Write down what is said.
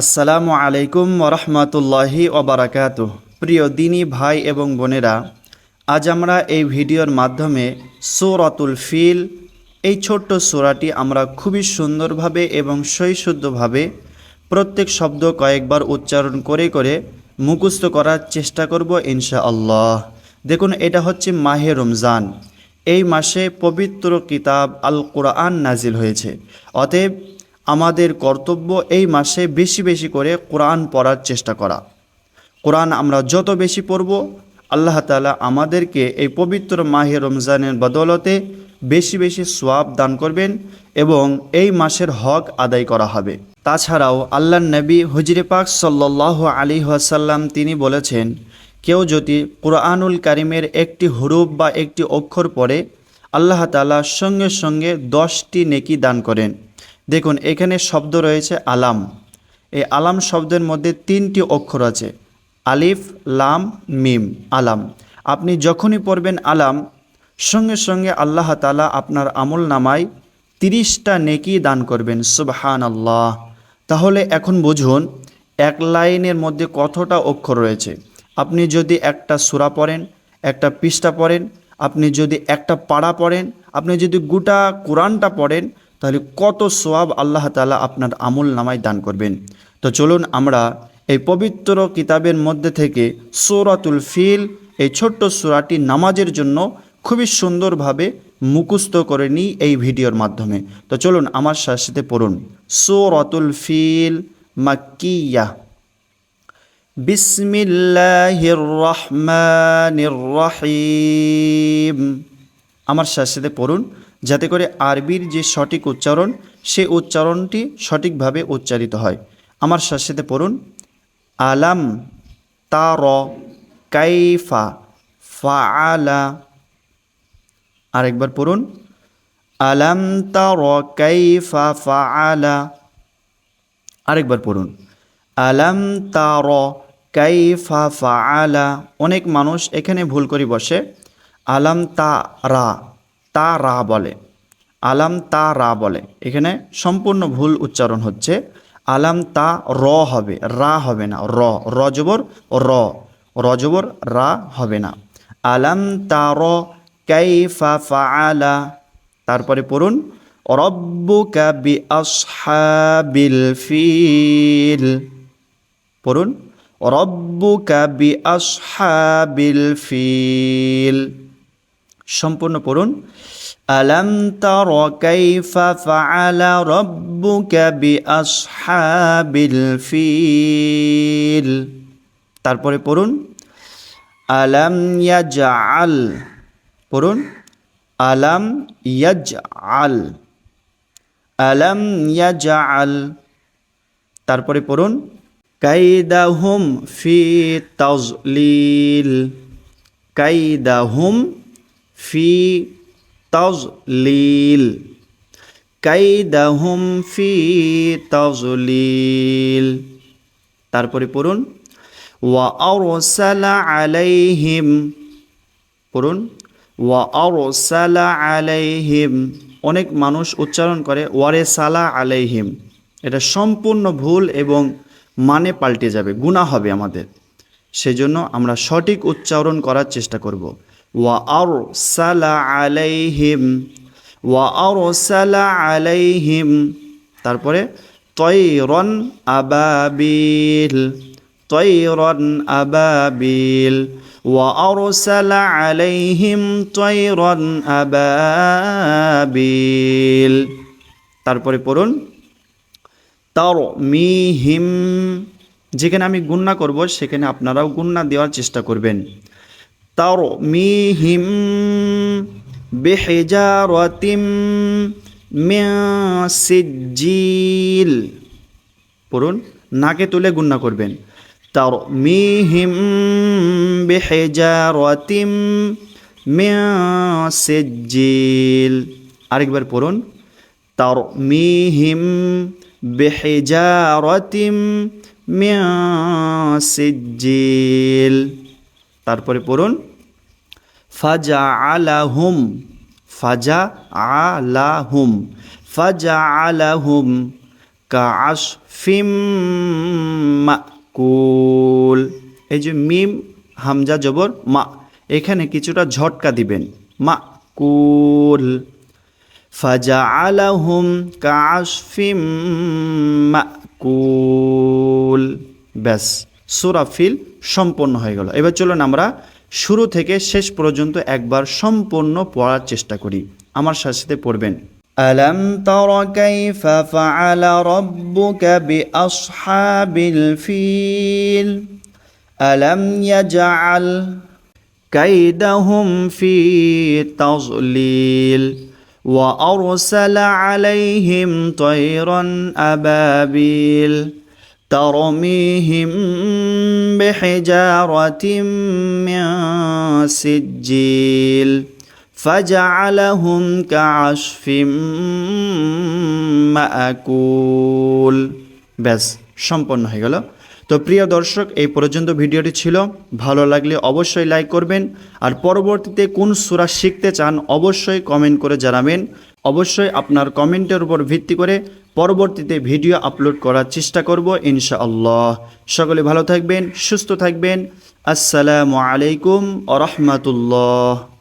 আসসালামু আলাইকুম ওরহমতুল্লাহি ওবরাকাত প্রিয় দিনী ভাই এবং বোনেরা, আজ আমরা এই ভিডিওর মাধ্যমে সৌরাতুল ফিল, এই ছোট্ট সোরাটি আমরা খুবই সুন্দরভাবে এবং সৈশুদ্ধভাবে প্রত্যেক শব্দ কয়েকবার উচ্চারণ করে করে মুখস্থ করার চেষ্টা করব ইনশা আল্লাহ দেখুন, এটা হচ্ছে মাহে রমজান। এই মাসে পবিত্র কিতাব আল কোরআন নাজিল হয়েছে। অতএব আমাদের কর্তব্য এই মাসে বেশি বেশি করে কোরআন পড়ার চেষ্টা করা। কোরআন আমরা যত বেশি পড়ব, আল্লাহ তালা আমাদেরকে এই পবিত্র মাহে রমজানের বদলতে বেশি বেশি সোয়াব দান করবেন এবং এই মাসের হক আদায় করা হবে। তাছাড়াও আল্লাহ নবী হুজরে পাক সাল্লাহ আলী ওয়াসাল্লাম তিনি বলেছেন, কেউ যদি কোরআনুল কারিমের একটি হুরুপ বা একটি অক্ষর পড়ে, আল্লাহ তালা সঙ্গে সঙ্গে দশটি নেকি দান করেন। দেখুন, এখানে শব্দ রয়েছে আলাম। এই আলাম শব্দের মধ্যে তিনটি অক্ষর আছে। আলিফ, লাম, মিম, আলাম। আপনি যখনই পড়বেন আলাম, সঙ্গে সঙ্গে আল্লাহ তালা আপনার আমল নামায় তিরিশটা নেকি দান করবেন। সুবহান আল্লাহ তাহলে এখন বুঝুন, এক লাইনের মধ্যে কতটা অক্ষর রয়েছে। আপনি যদি একটা সুরা পড়েন, একটা পৃষ্ঠা পড়েন, আপনি যদি একটা পাড়া পড়েন, আপনি যদি গোটা কোরআনটা পড়েন তাহলে কত সোয়াব আল্লাহ তালা আপনার আমল নামায় দান করবেন? তো চলুন আমরা এই পবিত্র কিতাবের মধ্যে থেকে সৌরাতুল ফিল, এই ছোট্ট সুরাটি নামাজের জন্য খুবই সুন্দরভাবে মুখস্থ করে নিই এই ভিডিওর মাধ্যমে। তো চলুন আমার সাথে পড়ুন। সৌরাতুল ফিল মাক্কিয়া। বিসমিল্লাহির রহমানির রহিম। আমার সাথে পড়ুন। যাতে করে আরবির যে সঠিক উচ্চারণ, সে উচ্চারণটি সঠিকভাবে উচ্চারিত হয়। আমার সাথে পড়ুন। আলাম তার কাইফা ফাআলা। আরেকবার পড়ুন। আলাম তার কাইফা ফাআলা। আরেকবার পড়ুন। আলাম তার কাইফা ফাআলা। অনেক মানুষ এখানে ভুল করে বসে। আলাম তা রা তা রা বলে। আলাম তা রা বলে। এখানে সম্পূর্ণ ভুল উচ্চারণ হচ্ছে। আলাম তা র হবে। রা হবে না। র। রজবর র। রজবর রা হবে না। আলাম তা র কাইফা ফাআলা। তারপরে পড়ুন, রব্বুকা বি আসহাবিল ফিল। পড়ুন, রব্বুকা বি আসহাবিল ফিল। সম্পূর্ণ পড়ুন। আলম তর কাইফা ফাআলা রব্বুকা বি আসহাবিল ফিল। তারপরে পড়ুন। আলম ইয়াজআল। পড়ুন। আলম ইয়াজআল। আলম ইয়াজআল। তারপরে পড়ুন। কাইদাহুম ফি তাজলিল। কাইদাহুম ফি তাজলিল, কাইদাহুম ফি তাজলিল। তারপরে পড়ুন, ওয়া আরসালা আলাইহিম, পড়ুন, ওয়া আরসালা আলাইহিম। অনেক মানুষ উচ্চারণ করে ওয়ারে সালা আলাইহিম। এটা সম্পূর্ণ ভুল এবং মানে পাল্টে যাবে গুণা হবে আমাদের। সেজন্য আমরা সঠিক উচ্চারণ করার চেষ্টা করব। ওয়া আর সালা আলাইহিম তারপরে তৈরন আবাবিল তৈরন আবাবিল সালা আলাইহিম তৈরন আবাবিল তারপরে পড়ুন তার মিহিম যেখানে আমি গুন্না করব, সেখানে আপনারাও গুন্না দেওয়ার চেষ্টা করবেন। তার মিহিম বেহেজারতিম সিজিল পড়ুন, নাকে তুলে গুন্না করবেন। তার মিহিম বেহেজারতিম সিজিল আরেকবার পড়ুন। তার মিহিম বেহেজারতিম সিজিল তারপরে পড়ুন ফাজা আলাহুম ফাজা আলাহুম ফাজা আলাহুম কাশ ফিম মাকুল। এই যে মিম, হামজা, জবর, মা, এখানে কিছুটা ঝটকা দিবেন। মা কুল ফাজাআলাহুম কাশফিম মাকুল। ব্যাস, সূরা ফিল সম্পন্ন হয়ে গেল এবার চলুন আমরা শুরু থেকে শেষ পর্যন্ত একবার সম্পূর্ণ পড়ার চেষ্টা করি আমার সাথে সাথে পড়বেন ألم تر كيف فعل ربك بأصحاب الفيل ألم يجعل كيدهم في تضليل وأرسل عليهم طيرا أبابيل ترميهم بحجارة من سجيل فجعلهم كعشف মাকুল ব্যাস সম্পন্ন হয়ে গেল তো প্রিয় দর্শক এই পর্যন্ত ভিডিওটি ছিল ভালো লাগলে অবশ্যই লাইক করবেন আর পরবর্তীতে কোন সূরা শিখতে চান অবশ্যই কমেন্ট করে জানাবেন অবশ্যই আপনার কমেন্টের উপর ভিত্তি করে পরবর্তীতে ভিডিও আপলোড করার চেষ্টা করব ইনশাআল্লাহ। সকলে ভালো থাকবেন, সুস্থ থাকবেন। আসসালামু আলাইকুম আ রহমতুল্লাহ।